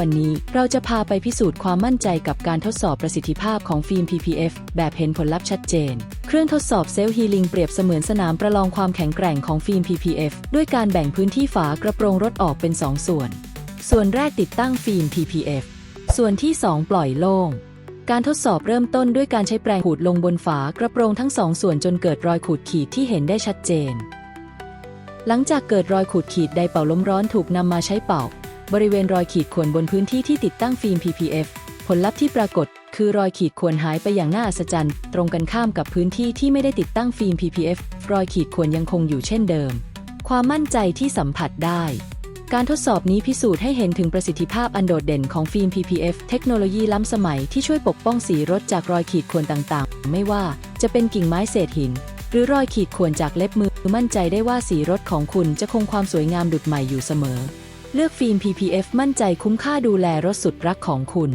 วันนี้เราจะพาไปพิสูจน์ความมั่นใจกับการทดสอบประสิทธิภาพของฟิล์ม PPF แบบเห็นผลลัพธ์ชัดเจน เครื่องทดสอบเซลล์ฮีลิงเปรียบเสมือนสนามประลองความแข็งแกร่งของฟิล์ม PPF ด้วยการแบ่งพื้นที่ฝากระโปรงรถออกเป็น 2 ส่วน ส่วนแรกติดตั้งฟิล์ม PPF ส่วนที่ 2 ปล่อยโล่ง การทดสอบเริ่มต้นด้วยการใช้แปรงขูดลงบนฝากระโปรงทั้งสองส่วนจนเกิดรอยขูดขีดที่เห็นได้ชัดเจน หลังจากเกิดรอยขูดขีดไดเป่าลมร้อนถูกนำมาใช้เป่า บริเวณรอยขีดข่วนบนพื้นที่ที่ติดตั้งฟิล์ม PPF ผลลัพธ์ที่ปรากฏ คือรอยขีดข่วนหายไปอย่างน่าอัศจรรย์ ตรงกันข้ามกับพื้นที่ที่ไม่ได้ติดตั้งฟิล์ม PPF รอยขีดข่วนยังคงอยู่เช่นเดิม ความมั่นใจที่สัมผัสได้ การทดสอบนี้พิสูจน์ให้เห็นถึงประสิทธิภาพอันโดดเด่นของฟิล์ม PPF เทคโนโลยีล้ำสมัยที่ช่วยปกป้องสีรถจากรอยขีดข่วนต่างๆ ไม่ว่าจะเป็นกิ่งไม้เศษหิน หรือรอยขีดข่วนจากเล็บมือมั่นใจได้ว่าสีรถของคุณจะคงความสวยงามดุดใหม่อยู่เสมอ เลือกฟิล์ม PPF มั่นใจคุ้มค่าดูแลรถสุดรักของคุณ